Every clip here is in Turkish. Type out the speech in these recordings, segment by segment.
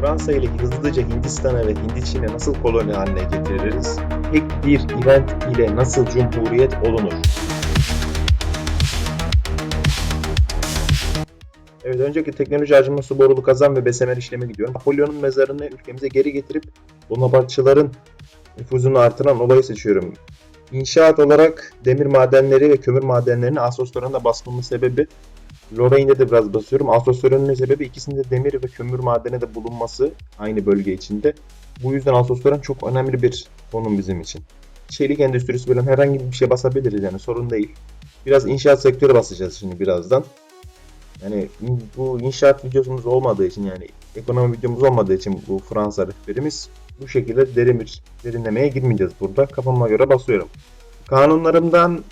Fransa ile hızlıca Hindistan'a ve Hindi Çin'e nasıl koloni haline getiririz? Tek bir event ile nasıl cumhuriyet olunur? Evet, önceki teknoloji harcaması borulu kazan ve besemer işleme gidiyorum. Napolyon'un mezarını ülkemize geri getirip Bonapartçıların nüfuzunu artıran olayı seçiyorum. İnşaat olarak demir madenleri ve kömür madenlerini Asoslarında basmamın sebebi Lorraine'de de biraz basıyorum. Asosların sebebi ikisinde demir ve kömür madeni de bulunması aynı bölge içinde. Bu yüzden Asosların çok önemli bir konum bizim için. Çelik endüstrisi böyle herhangi bir şey basabiliriz yani sorun değil. Biraz inşaat sektörü basacağız şimdi birazdan. Yani bu inşaat videomuz olmadığı için yani ekonomi videomuz olmadığı için bu Fransa rehberimiz bu şekilde derin bir derinlemeye girmeyeceğiz burada. Kafama göre basıyorum. Kanunlarımdan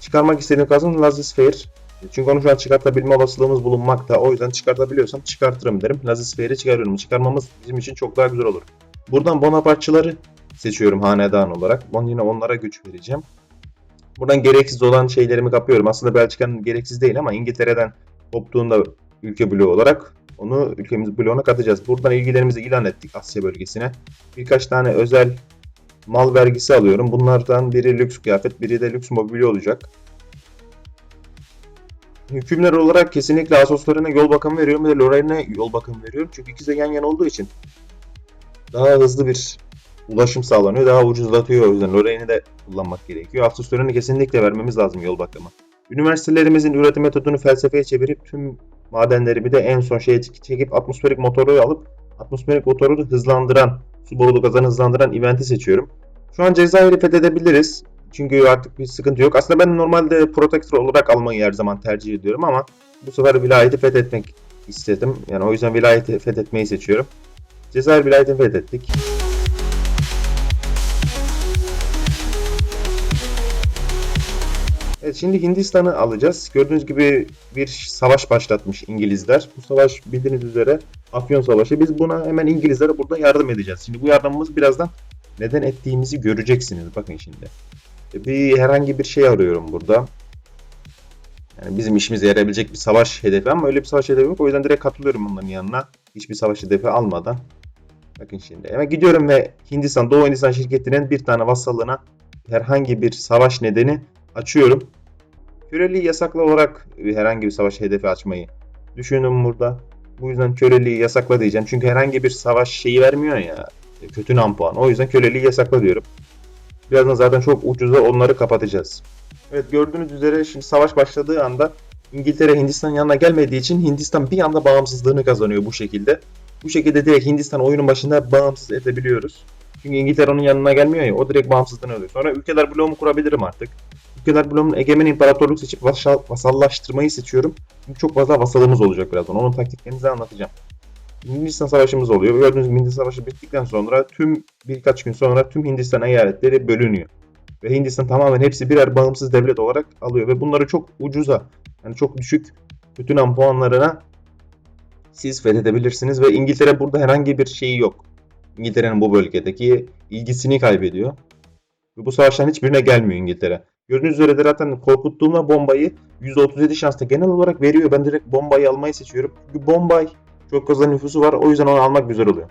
çıkarmak istediğim kanun Lazisfair. Çünkü onu şu an çıkartabilme olasılığımız bulunmakta. O yüzden çıkartabiliyorsam çıkartırım derim. Lazisfair'i çıkarıyorum. Çıkarmamız bizim için çok daha güzel olur. Buradan Bonapartçıları seçiyorum hanedan olarak. Ben yine onlara güç vereceğim. Buradan gereksiz olan şeylerimi kapıyorum. Aslında Belçika'nın gereksiz değil ama İngiltere'den koptuğunda ülke bloğu olarak onu ülkemiz bloğuna katacağız. Buradan ilgilerimizi ilan ettik Asya bölgesine. Birkaç tane özel mal vergisi alıyorum. Bunlardan biri lüks kıyafet, biri de lüks mobilya olacak. Hükümler olarak kesinlikle Asoslarına yol bakımı veriyorum ve Lorraine'e yol bakımı veriyorum. Çünkü ikisi de yan yana olduğu için daha hızlı bir ulaşım sağlanıyor. Daha ucuzlatıyor o yüzden Lorraine'i de kullanmak gerekiyor. Asoslarını kesinlikle vermemiz lazım yol bakımı. Üniversitelerimizin üretim metodunu felsefeye çevirip tüm madenleri bir de en son şeye çekip atmosferik motoru alıp atmosferik motoru hızlandıran, su borulu gazını hızlandıran eventi seçiyorum. Şu an Cezayir'i fethedebiliriz. Çünkü artık bir sıkıntı yok. Aslında ben normalde protektör olarak almayı her zaman tercih ediyorum ama bu sefer vilayeti fethetmek istedim. Yani o yüzden vilayeti fethetmeyi seçiyorum. Cezayir vilayetini fethettik. Evet şimdi Hindistan'ı alacağız. Gördüğünüz gibi bir savaş başlatmış İngilizler. Bu savaş bildiğiniz üzere Afyon Savaşı. Biz buna hemen İngilizlere burada yardım edeceğiz. Şimdi bu yardımımız birazdan neden ettiğimizi göreceksiniz. Bakın şimdi. Bir herhangi bir şey arıyorum burada. Yani bizim işimize yarayabilecek bir savaş hedefi ama öyle bir savaş hedefi yok. O yüzden direkt katılıyorum onların yanına. Hiçbir savaş hedefi almadan. Bakın şimdi. Hemen gidiyorum ve Hindistan, Doğu Hindistan şirketinin bir tane vasallığına herhangi bir savaş nedeni açıyorum. Köleliği yasaklı olarak herhangi bir savaş hedefi açmayı düşündüm burada. Bu yüzden köleliği yasakla diyeceğim. Çünkü herhangi bir savaş şeyi vermiyor ya. Kötü nam puan. O yüzden köleliği yasakla diyorum. Birazdan zaten çok ucuza onları kapatacağız. Evet gördüğünüz üzere şimdi savaş başladığı anda İngiltere Hindistan'ın yanına gelmediği için Hindistan bir anda bağımsızlığını kazanıyor bu şekilde. Bu şekilde direkt Hindistan oyunun başında bağımsız edebiliyoruz. Çünkü İngiltere onun yanına gelmiyor ya o direkt bağımsızlığını alıyor. Sonra ülkeler bloğumu kurabilirim artık. Ülkeler bloğumun egemen imparatorluk seçip vasal, vasallaştırmayı seçiyorum. Çünkü çok fazla vasalımız olacak birazdan. Onun taktiklerini size anlatacağım. Hindistan Savaşı'mız oluyor. Gördüğünüz gibi Hindistan Savaşı bittikten sonra tüm birkaç gün sonra tüm Hindistan eyaletleri bölünüyor. Ve Hindistan tamamen hepsi birer bağımsız devlet olarak alıyor. Ve bunları çok ucuza, yani çok düşük bütün puanlarına siz fethedebilirsiniz. Ve İngiltere burada herhangi bir şeyi yok. İngiltere'nin bu bölgedeki ilgisini kaybediyor. Ve bu savaşların hiçbirine gelmiyor İngiltere. Gördüğünüz üzere de zaten korkuttuğumda bombayı %37 şansla genel olarak veriyor. Ben direkt bombayı almayı seçiyorum. Çünkü bombay çok fazla nüfusu var. O yüzden onu almak güzel oluyor.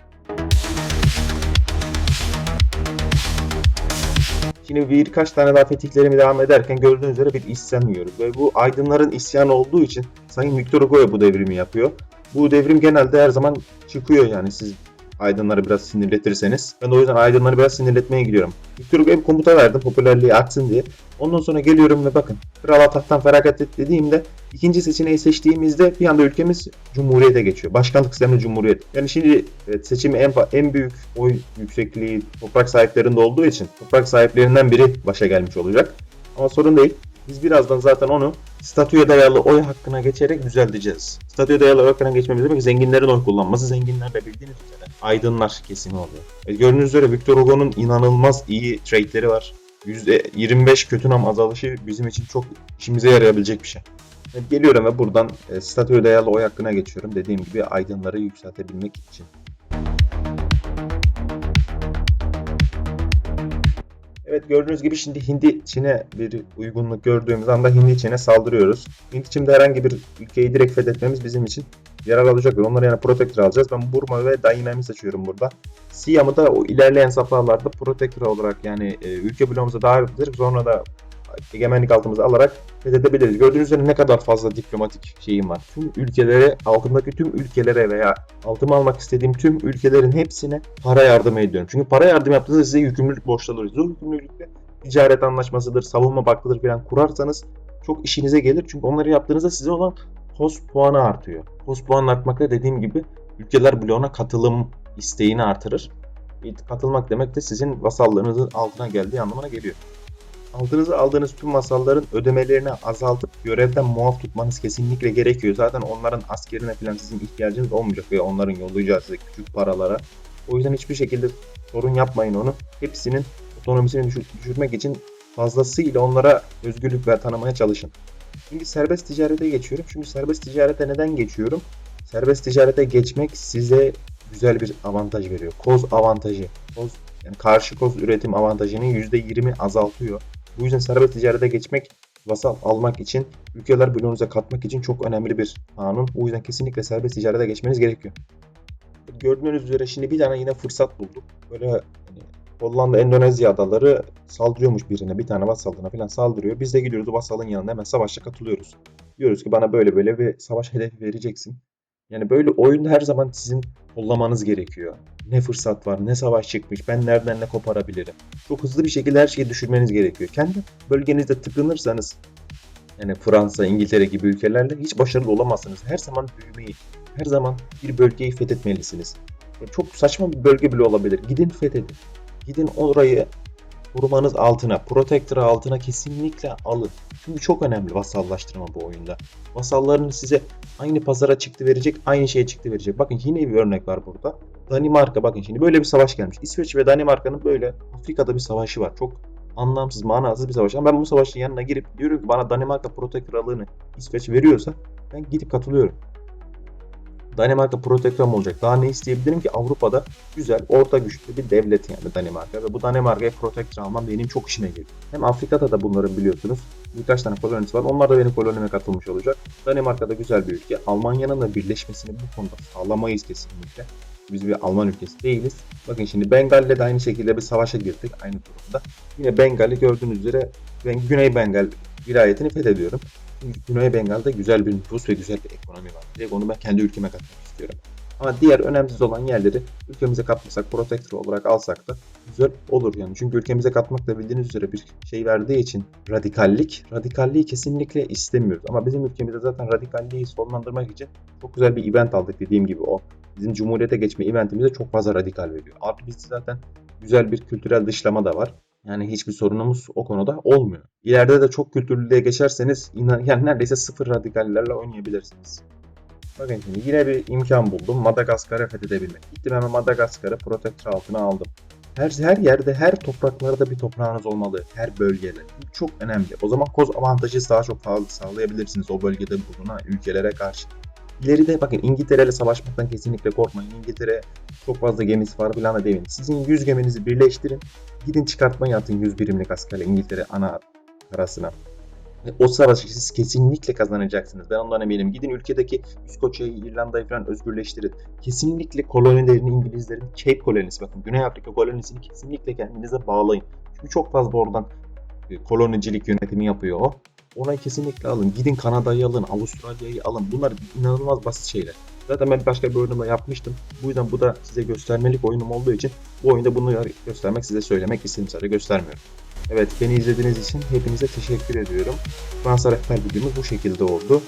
Şimdi birkaç tane daha fetihlerimi devam ederken gördüğünüz üzere bir isyan yiyoruz. Ve bu aydınların isyanı olduğu için Sayın Victor Hugo bu devrimi yapıyor. Bu devrim genelde her zaman çıkıyor yani siz aydınları biraz sinirletirseniz. Ben de o yüzden aydınları biraz sinirletmeye gidiyorum. Victor bir komuta verdim popülerliği artsın diye. Ondan sonra geliyorum ve bakın Kral tahttan feragat et dediğimde ikinci seçeneği seçtiğimizde bir anda ülkemiz cumhuriyete geçiyor. Başkanlık sistemli cumhuriyet. Yani şimdi evet, seçimi en, en büyük oy yüksekliği toprak sahiplerinde olduğu için toprak sahiplerinden biri başa gelmiş olacak. Ama sorun değil. Biz birazdan zaten onu statüye dayalı oy hakkına geçerek düzelteceğiz. Statüye dayalı oy hakkına geçmemiz demek zenginlerin oy kullanması. Zenginler de bildiğiniz üzere aydınlar kesimi oluyor. E, gördüğünüz üzere Victor Hugo'nun inanılmaz iyi trade'leri var. %25 kötü nam azalışı bizim için çok işimize yarayabilecek bir şey. Evet, geliyorum ve buradan e, statüye dayalı oy hakkına geçiyorum. Dediğim gibi aydınları yükseltebilmek için. Gördüğünüz gibi şimdi Hindi Çin'e bir uygunluk gördüğümüz anda Hindi Çin'e saldırıyoruz. Hindi Çin'de herhangi bir ülkeyi direkt fethetmemiz bizim için yarar alacaklar. Onları yani Protector alacağız. Ben Burma ve Dynam'i seçiyorum burada. Siam'ı da o ilerleyen safhalarda Protector olarak yani e, ülke bloğumuza davet edip sonra da egemenlik altımıza alarak fethedebiliriz. Gördüğünüz üzere ne kadar fazla diplomatik şeyim var. Tüm ülkelere, altındaki tüm ülkelere veya altıma almak istediğim tüm ülkelerin hepsine para yardım ediyorum. Çünkü para yardım yaptığınızda size yükümlülük borçları alıyoruz. O yükümlülükle ticaret anlaşmasıdır, savunma baklıdır falan kurarsanız çok işinize gelir. Çünkü onları yaptığınızda size olan host puanı artıyor. Host puanı artmak da dediğim gibi ülkeler bloğuna katılım isteğini artırır. Katılmak demek de sizin vasallığınızın altına geldiği anlamına geliyor. Altınıza aldığınız tüm vasalların ödemelerini azaltıp görevden muaf tutmanız kesinlikle gerekiyor. Zaten onların askerine falan sizin ihtiyacınız olmayacak veya onların yollayacağı size küçük paralara. O yüzden hiçbir şekilde sorun yapmayın onu. Hepsinin otonomisini düşür- düşürmek için fazlasıyla onlara özgürlük ver tanımaya çalışın. Şimdi serbest ticarete geçiyorum. Şimdi serbest ticarete neden geçiyorum? Serbest ticarete geçmek size güzel bir avantaj veriyor. Koz avantajı. Koz yani karşı koz üretim avantajını %20 azaltıyor. Bu yüzden serbest ticarete geçmek vasal almak için, ülkeler bloğunuza katmak için çok önemli bir kanun. O yüzden kesinlikle serbest ticarete geçmeniz gerekiyor. Gördüğünüz üzere şimdi bir tane yine fırsat bulduk. Böyle hani Hollanda, Endonezya adaları saldırıyormuş birine, bir tane vasalına falan saldırıyor. Biz de gidiyoruz vasalın yanına hemen savaşa katılıyoruz. Diyoruz ki bana böyle böyle bir savaş hedefi vereceksin. Yani böyle oyunda her zaman sizin kollamanız gerekiyor. Ne fırsat var, ne savaş çıkmış, ben nereden ne koparabilirim. Çok hızlı bir şekilde her şeyi düşürmeniz gerekiyor. Kendi bölgenizde tıkınırsanız yani Fransa, İngiltere gibi ülkelerle hiç başarılı olamazsınız. Her zaman büyümeyi, her zaman bir bölgeyi fethetmelisiniz. Çok saçma bir bölge bile olabilir. Gidin fethedin. Gidin orayı korumanız altına, protector altına kesinlikle alın. Çünkü çok önemli vasallaştırma bu oyunda. Vasallarını size aynı pazara çıktı verecek, aynı şeye çıktı verecek. Bakın yine bir örnek var burada. Danimarka bakın şimdi böyle bir savaş gelmiş. İsveç ve Danimarka'nın böyle Afrika'da bir savaşı var. Çok anlamsız, manasız bir savaş. Ama ben bu savaşın yanına girip diyorum ki bana Danimarka protektoralığını İsveç veriyorsa ben gidip katılıyorum. Danimarka protektoram olacak. Daha ne isteyebilirim ki Avrupa'da güzel, orta güçlü bir devlet yani Danimarka. Ve bu Danimarka'ya protektör almam benim çok işime geliyor. Hem Afrika'da da bunların biliyorsunuz birkaç tane kolonisi var. Onlar da benim kolonime katılmış olacak. Danimarka da güzel bir ülke. Almanya'nın da birleşmesini bu konuda sağlamayız kesinlikle. Biz bir Alman ülkesi değiliz. Bakın şimdi Bengal'le de aynı şekilde bir savaşa girdik aynı durumda. Yine Bengal'i gördüğünüz üzere ben Güney Bengal vilayetini fethediyorum. Güney Bengal'da güzel bir nüfus ve güzel bir ekonomi var. Direkt onu ben kendi ülkeme katmak istiyorum. Ama diğer önemsiz olan yerleri ülkemize katmasak, protektör olarak alsak da güzel olur yani. Çünkü ülkemize katmak da bildiğiniz üzere bir şey verdiği için radikallik. Radikalliği kesinlikle istemiyoruz. Ama bizim ülkemizde zaten radikalliği sonlandırmak için çok güzel bir event aldık dediğim gibi o. Bizim Cumhuriyete geçme eventimize çok fazla radikal veriyor. Artı bizde zaten güzel bir kültürel dışlama da var. Yani hiçbir sorunumuz o konuda olmuyor. İleride de çok kültürlüğe geçerseniz inan, yani neredeyse sıfır radikallerle oynayabilirsiniz. Bakın şimdi yine bir imkan buldum. Madagaskar'ı fethedebilmek. Gittim hemen Madagaskar'ı protektör altına aldım. Her, her yerde, her topraklarda bir toprağınız olmalı. Her bölgede. Bu çok önemli. O zaman koz avantajı daha çok fazla sağlayabilirsiniz o bölgede bulunan ülkelere karşı. İleride bakın İngiltere ile savaşmaktan kesinlikle korkmayın. İngiltere çok fazla gemisi var falan da demeyin. Sizin 100 geminizi birleştirin. Gidin çıkartmayı atın 100 birimlik askerle İngiltere ana karasına. O savaşı siz kesinlikle kazanacaksınız. Ben ondan eminim. Gidin ülkedeki İskoçya'yı, İrlanda'yı falan özgürleştirin. Kesinlikle kolonilerini İngilizlerin Cape kolonisi bakın Güney Afrika kolonisini kesinlikle kendinize bağlayın. Çünkü çok fazla oradan e, kolonicilik yönetimi yapıyor o. Ona kesinlikle alın. Gidin Kanada'yı alın, Avustralya'yı alın. Bunlar inanılmaz basit şeyler. Zaten ben başka bir oyunumda yapmıştım. Bu yüzden bu da size göstermelik oyunum olduğu için bu oyunda bunu göstermek, size söylemek istedim sadece göstermiyorum. Evet beni izlediğiniz için hepinize teşekkür ediyorum. Fransa rehber videomuz bu şekilde oldu.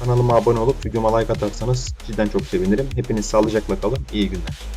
Kanalıma abone olup videoma like atarsanız cidden çok sevinirim. Hepiniz sağlıcakla kalın. İyi günler.